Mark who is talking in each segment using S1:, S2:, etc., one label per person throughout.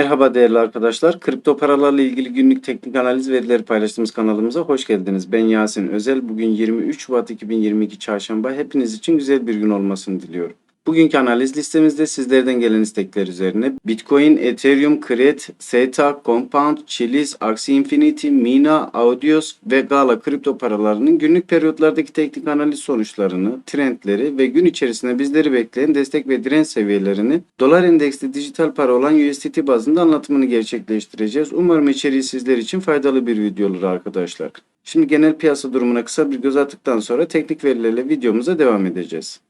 S1: Merhaba değerli arkadaşlar. Kripto paralarla ilgili günlük teknik analiz verileri paylaştığımız kanalımıza hoş geldiniz. Ben Yasin Özel. Bugün 23 Şubat 2022 Çarşamba. Hepiniz için güzel bir gün olmasını diliyorum. Bugünkü analiz listemizde sizlerden gelen istekler üzerine Bitcoin, Ethereum, Cred, SETA, Compound, Chiliz, Axie Infinity, Mina, Audios ve Gala kripto paralarının günlük periyotlardaki teknik analiz sonuçlarını, trendleri ve gün içerisinde bizleri bekleyen destek ve direnç seviyelerini dolar endeksli dijital para olan USDT bazında anlatımını gerçekleştireceğiz. Umarım içeriği sizler için faydalı bir video olur arkadaşlar. Şimdi genel piyasa durumuna kısa bir göz attıktan sonra teknik verilerle videomuza devam edeceğiz.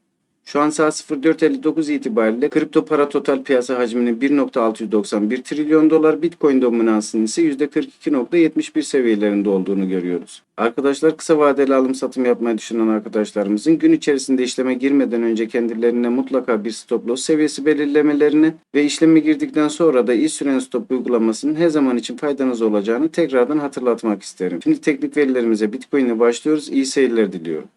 S1: Şu an saat 04.59 itibariyle kripto para total piyasa hacminin 1.691 trilyon dolar, Bitcoin dominansının ise %42.71 seviyelerinde olduğunu görüyoruz. Arkadaşlar kısa vadeli alım satım yapmayı düşünen arkadaşlarımızın gün içerisinde işleme girmeden önce kendilerine mutlaka bir stop loss seviyesi belirlemelerini ve işleme girdikten sonra da iş süren stop uygulamasının her zaman için faydanız olacağını tekrardan hatırlatmak isterim. Şimdi teknik verilerimize Bitcoin ile başlıyoruz. İyi seyirler diliyorum.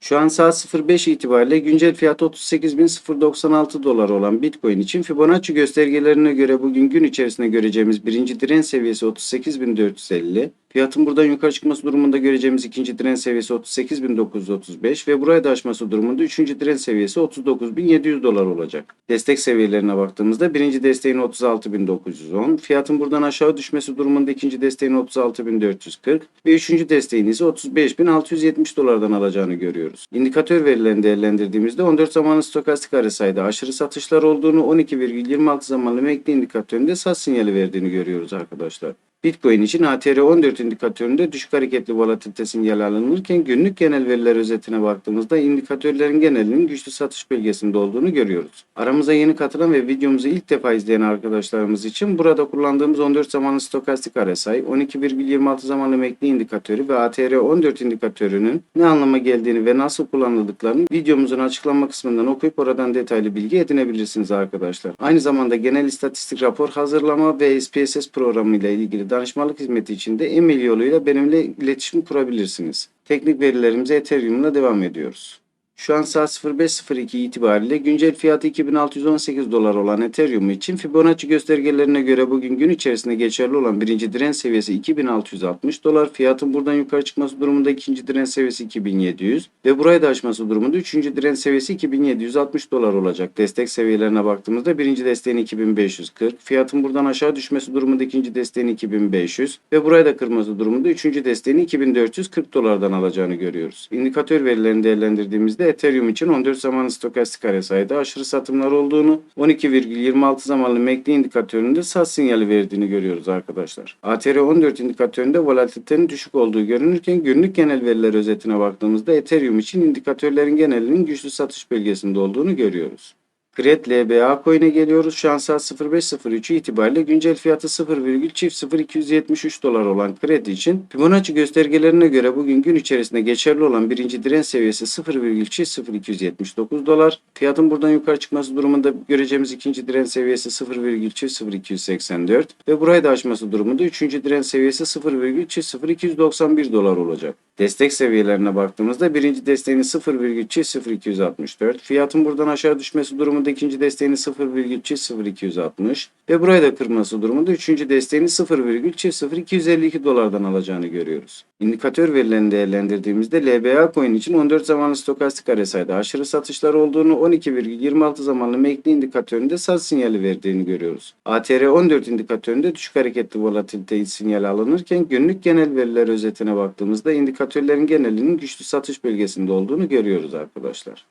S1: Şu an saat 05 itibariyle güncel fiyatı 38.096 dolar olan Bitcoin için Fibonacci göstergelerine göre bugün gün içerisinde göreceğimiz birinci direnç seviyesi 38.450. Fiyatın buradan yukarı çıkması durumunda göreceğimiz ikinci direnç seviyesi 38.935 ve buraya da aşması durumunda üçüncü direnç seviyesi 39.700 dolar olacak. Destek seviyelerine baktığımızda birinci desteğin 36.910, fiyatın buradan aşağı düşmesi durumunda ikinci desteğin 36.440 ve üçüncü desteğin ise 35.670 dolardan alacağını görüyoruz. İndikatör verilerini değerlendirdiğimizde 14 zamanlı stokastik RSI'de aşırı satışlar olduğunu 12,26 zamanlı MACD indikatöründe sat sinyali verdiğini görüyoruz arkadaşlar. Bitcoin için ATR14 indikatöründe düşük hareketli volatilite sinyali alınırken günlük genel veriler özetine baktığımızda indikatörlerin genelinin güçlü satış bölgesinde olduğunu görüyoruz. Aramıza yeni katılan ve videomuzu ilk defa izleyen arkadaşlarımız için burada kullandığımız 14 zamanlı stokastik RSI, 12,26 zamanlı MACD indikatörü ve ATR14 indikatörünün ne anlama geldiğini ve nasıl kullanıldıklarını videomuzun açıklama kısmından okuyup oradan detaylı bilgi edinebilirsiniz arkadaşlar. Aynı zamanda genel istatistik rapor hazırlama ve SPSS programı ile ilgili danışmanlık hizmeti için de e-mail yoluyla benimle iletişim kurabilirsiniz. Teknik verilerimize Ethereum'la devam ediyoruz. Şu an saat 05.02 itibariyle güncel fiyatı 2618 dolar olan Ethereum için Fibonacci göstergelerine göre bugün gün içerisinde geçerli olan birinci direnç seviyesi 2660 dolar. Fiyatın buradan yukarı çıkması durumunda ikinci direnç seviyesi 2700 ve burayı da aşması durumunda üçüncü direnç seviyesi 2760 dolar olacak. Destek seviyelerine baktığımızda birinci desteğin 2540, fiyatın buradan aşağı düşmesi durumunda ikinci desteğin 2500 ve burayı da kırması durumunda üçüncü desteğin 2440 dolardan alacağını görüyoruz. İndikatör verilerini değerlendirdiğimizde Ethereum için 14 zamanlı stokastik RSI'de aşırı satımlar olduğunu, 12,26 zamanlı MACD indikatöründe sat sinyali verdiğini görüyoruz arkadaşlar. ATR14 indikatöründe volatilitenin düşük olduğu görünürken günlük genel veriler özetine baktığımızda Ethereum için indikatörlerin genelinin güçlü satış bölgesinde olduğunu görüyoruz. Cred LBA coin'e geliyoruz. Şu an saat 05.03 itibariyle güncel fiyatı 0,0273 dolar olan kredi için Fibonacci göstergelerine göre bugün gün içerisinde geçerli olan birinci direnç seviyesi 0,0279 dolar. Fiyatın buradan yukarı çıkması durumunda göreceğimiz ikinci direnç seviyesi 0,0284 ve burayı da aşması durumunda üçüncü direnç seviyesi 0,0291 dolar olacak. Destek seviyelerine baktığımızda birinci desteğini 0,0264, fiyatın buradan aşağı düşmesi durumunda ikinci desteğini 0,0260 ve burayı da kırması durumunda üçüncü desteğini 0,0252 dolardan alacağını görüyoruz. İndikatör verilerini değerlendirdiğimizde LBA coin için 14 zamanlı stokastik RSI'de aşırı satışlar olduğunu 12,26 zamanlı MACD indikatöründe sat sinyali verdiğini görüyoruz. ATR14 indikatöründe düşük hareketli volatilite sinyali alınırken günlük genel veriler özetine baktığımızda indikatörlerin genelinin güçlü satış bölgesinde olduğunu görüyoruz arkadaşlar.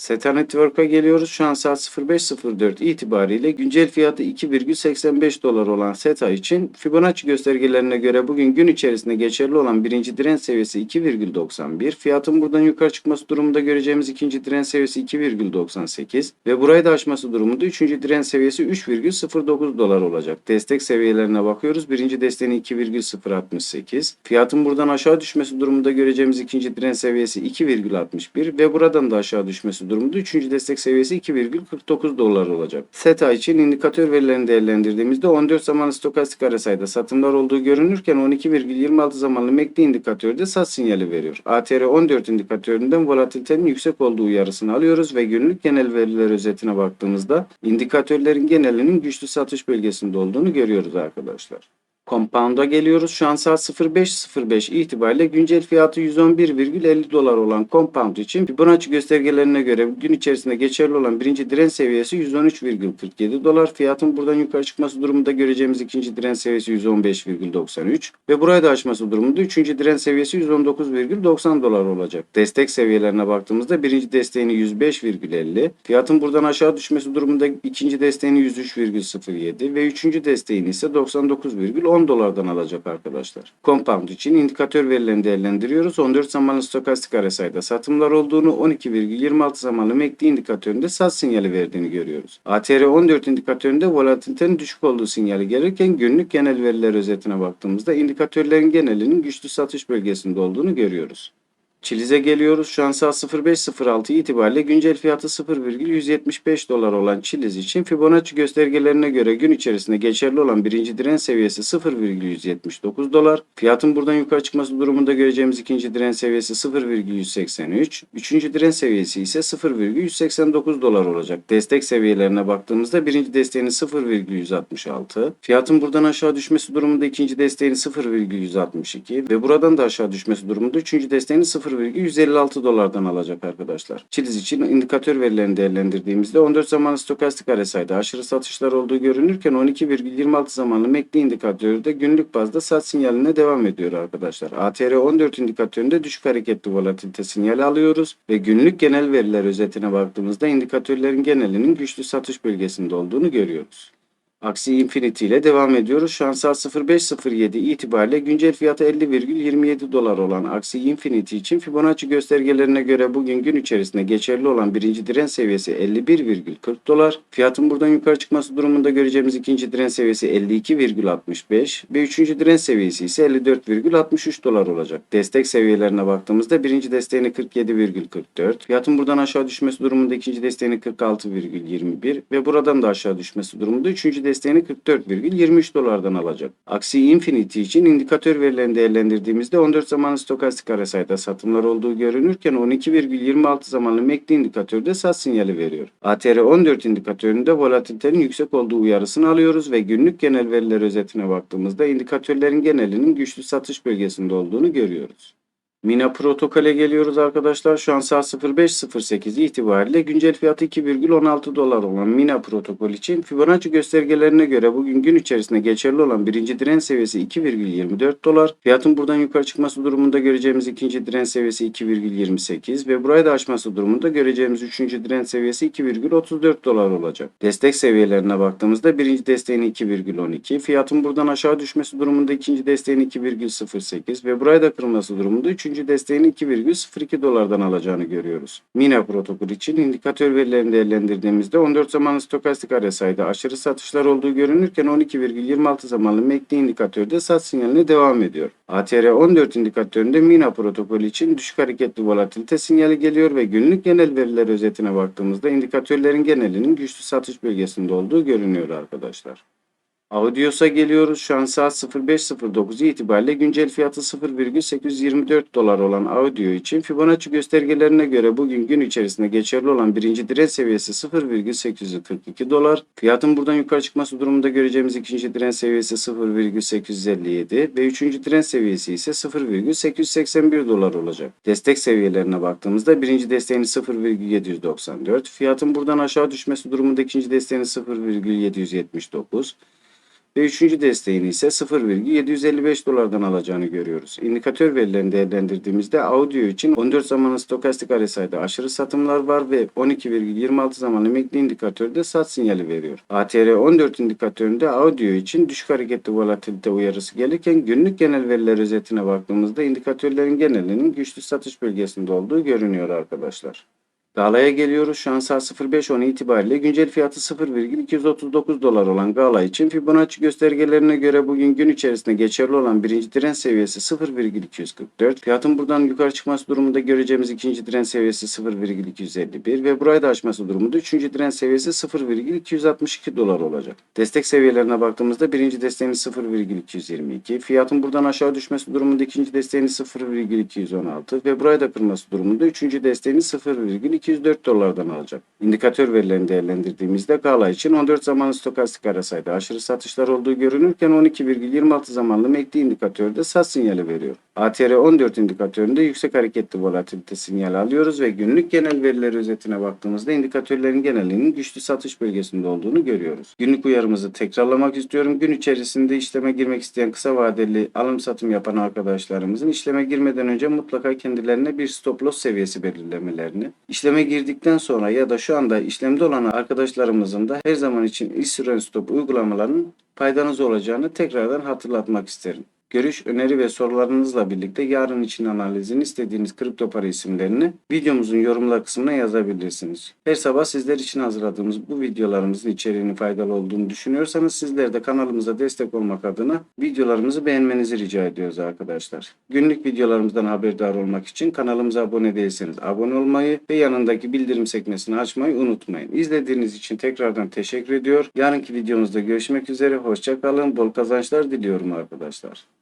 S1: SETA Network'a geliyoruz. Şu an saat 05.04 itibariyle güncel fiyatı 2,85 dolar olan SETA için Fibonacci göstergelerine göre bugün gün içerisinde geçerli olan birinci direnç seviyesi 2,91. Fiyatın buradan yukarı çıkması durumunda göreceğimiz ikinci direnç seviyesi 2,98 ve burayı da aşması durumunda üçüncü direnç seviyesi 3,09 dolar olacak. Destek seviyelerine bakıyoruz. Birinci desteğini 2,068. Fiyatın buradan aşağı düşmesi durumunda göreceğimiz ikinci direnç seviyesi 2,61 ve buradan da aşağı düşmesi durumunda 3. destek seviyesi 2,49 dolar olacak. SETA için indikatör verilerini değerlendirdiğimizde 14 zamanlı stokastik RSI'da satımlar olduğu görünürken 12,26 zamanlı MACD indikatörde sat sinyali veriyor. ATR 14 indikatöründen volatilitenin yüksek olduğu uyarısını alıyoruz ve günlük genel veriler özetine baktığımızda indikatörlerin genelinin güçlü satış bölgesinde olduğunu görüyoruz arkadaşlar. Compound'a geliyoruz. Şu an saat 05.05 itibariyle güncel fiyatı 111,50 dolar olan Compound için Fibonacci göstergelerine göre gün içerisinde geçerli olan birinci direnç seviyesi 113,47 dolar. Fiyatın buradan yukarı çıkması durumunda göreceğimiz ikinci direnç seviyesi 115,93 ve burayı da aşması durumunda üçüncü direnç seviyesi 119,90 dolar olacak. Destek seviyelerine baktığımızda birinci desteğini 105,50, fiyatın buradan aşağı düşmesi durumunda ikinci desteğini 103,07 ve üçüncü desteğini ise 99,10 dolardan alacak arkadaşlar. Compound için indikatör verilerini değerlendiriyoruz. 14 zamanlı stokastik RSI'da satımlar olduğunu 12,26 zamanlı MACD indikatöründe sat sinyali verdiğini görüyoruz. ATR 14 indikatöründe volatilitenin düşük olduğu sinyali gelirken günlük genel veriler özetine baktığımızda indikatörlerin genelinin güçlü satış bölgesinde olduğunu görüyoruz. Çiliz'e geliyoruz. Şu an saat 05.06 itibariyle güncel fiyatı 0,175 dolar olan Çiliz için Fibonacci göstergelerine göre gün içerisinde geçerli olan birinci direnç seviyesi 0,179 dolar. Fiyatın buradan yukarı çıkması durumunda göreceğimiz ikinci direnç seviyesi 0,183. Üçüncü direnç seviyesi ise 0,189 dolar olacak. Destek seviyelerine baktığımızda birinci desteğini 0,166. Fiyatın buradan aşağı düşmesi durumunda ikinci desteğini 0,162 ve buradan da aşağı düşmesi durumunda üçüncü desteğini 0,156 dolardan alacak arkadaşlar. Çiliz için indikatör verilerini değerlendirdiğimizde 14 zamanlı stokastik RSI'de aşırı satışlar olduğu görünürken 12,26 zamanlı MACD indikatörü de günlük bazda sat sinyaline devam ediyor arkadaşlar. ATR 14 indikatöründe düşük hareketli volatilite sinyali alıyoruz ve günlük genel veriler özetine baktığımızda indikatörlerin genelinin güçlü satış bölgesinde olduğunu görüyoruz. Aksi Infinity ile devam ediyoruz. Şu an saat 05.07 itibariyle güncel fiyatı 50,27 dolar olan Aksi Infinity için Fibonacci göstergelerine göre bugün gün içerisinde geçerli olan birinci direnç seviyesi 51,40 dolar. Fiyatın buradan yukarı çıkması durumunda göreceğimiz ikinci direnç seviyesi 52,65 ve üçüncü direnç seviyesi ise 54,63 dolar olacak. Destek seviyelerine baktığımızda birinci desteğini 47,44, fiyatın buradan aşağı düşmesi durumunda ikinci desteğini 46,21 ve buradan da aşağı düşmesi durumunda üçüncü desteğini 44,23 dolardan alacak. Aksi Infinity için indikatör verilerini değerlendirdiğimizde 14 zamanlı stokastik RSI'da satımlar olduğu görünürken 12,26 zamanlı MACD indikatörde sat sinyali veriyor. ATR 14 indikatöründe volatilitenin yüksek olduğu uyarısını alıyoruz ve günlük genel veriler özetine baktığımızda indikatörlerin genelinin güçlü satış bölgesinde olduğunu görüyoruz. Mina protokole geliyoruz arkadaşlar. Şu an saat 05.08 itibariyle güncel fiyatı 2,16 dolar olan Mina protokol için Fibonacci göstergelerine göre bugün gün içerisinde geçerli olan birinci direnç seviyesi 2,24 dolar. Fiyatın buradan yukarı çıkması durumunda göreceğimiz ikinci direnç seviyesi 2,28 ve burayı da aşması durumunda göreceğimiz üçüncü direnç seviyesi 2,34 dolar olacak. Destek seviyelerine baktığımızda birinci desteğin 2,12, fiyatın buradan aşağı düşmesi durumunda ikinci desteğin 2,08 ve burayı da kırılması durumunda üçüncü desteğini 2,02 dolardan alacağını görüyoruz. Mina protokol için indikatör verilerini değerlendirdiğimizde 14 zamanlı stokastik RSI'de aşırı satışlar olduğu görünürken 12,26 zamanlı MACD indikatörde sat sinyaline devam ediyor. ATR 14 indikatöründe Mina protokolü için düşük hareketli volatilite sinyali geliyor ve günlük genel veriler özetine baktığımızda indikatörlerin genelinin güçlü satış bölgesinde olduğu görünüyor arkadaşlar. Audios'a geliyoruz. Şu an saat 05.09 itibariyle güncel fiyatı 0,824 dolar olan Audio için Fibonacci göstergelerine göre bugün gün içerisinde geçerli olan birinci direnç seviyesi 0,842 dolar. Fiyatın buradan yukarı çıkması durumunda göreceğimiz ikinci direnç seviyesi 0,857 ve üçüncü direnç seviyesi ise 0,881 dolar olacak. Destek seviyelerine baktığımızda birinci desteğini 0,794, fiyatın buradan aşağı düşmesi durumunda ikinci desteğini 0,779 ve üçüncü desteğini ise 0,755 dolardan alacağını görüyoruz. İndikatör verilerini değerlendirdiğimizde audio için 14 zamanlı stokastik RSI'de aşırı satımlar var ve 12,26 zamanlı MACD indikatörde sat sinyali veriyor. ATR 14 indikatöründe audio için düşük hareketli volatilite uyarısı gelirken günlük genel veriler özetine baktığımızda indikatörlerin genelinin güçlü satış bölgesinde olduğu görünüyor arkadaşlar. Gala'ya geliyoruz. Şu an saat 05.10 itibariyle güncel fiyatı 0,239 dolar olan Gala için Fibonacci göstergelerine göre bugün gün içerisinde geçerli olan birinci direnç seviyesi 0,244. Fiyatın buradan yukarı çıkması durumunda göreceğimiz ikinci direnç seviyesi 0,251 ve burayı da aşması durumunda üçüncü direnç seviyesi 0,262 dolar olacak. Destek seviyelerine baktığımızda birinci desteğimiz 0,222. Fiyatın buradan aşağı düşmesi durumunda ikinci desteğimiz 0,216 ve burayı da kırması durumunda üçüncü desteğimiz 0,204 dolardan alacak. İndikatör verilerini değerlendirdiğimizde Gala için 14 zamanlı stokastik arasaydı aşırı satışlar olduğu görünürken 12,26 zamanlı MACD indikatörde sat sinyali veriyor. ATR 14 indikatöründe yüksek hareketli volatilite sinyali alıyoruz ve günlük genel veriler özetine baktığımızda indikatörlerin genelinin güçlü satış bölgesinde olduğunu görüyoruz. Günlük uyarımızı tekrarlamak istiyorum. Gün içerisinde işleme girmek isteyen kısa vadeli alım satım yapan arkadaşlarımızın işleme girmeden önce mutlaka kendilerine bir stop loss seviyesi belirlemelerini, işleme girdikten sonra ya da şu anda işlemde olan arkadaşlarımızın da her zaman için iş süren stop uygulamalarının faydanız olacağını tekrardan hatırlatmak isterim. Görüş, öneri ve sorularınızla birlikte yarın için analizini istediğiniz kripto para isimlerini videomuzun yorumlar kısmına yazabilirsiniz. Her sabah sizler için hazırladığımız bu videolarımızın içeriğinin faydalı olduğunu düşünüyorsanız sizler de kanalımıza destek olmak adına videolarımızı beğenmenizi rica ediyoruz arkadaşlar. Günlük videolarımızdan haberdar olmak için kanalımıza abone değilseniz abone olmayı ve yanındaki bildirim sekmesini açmayı unutmayın. İzlediğiniz için tekrardan teşekkür ediyor. Yarınki videomuzda görüşmek üzere. Hoşçakalın. Bol kazançlar diliyorum arkadaşlar.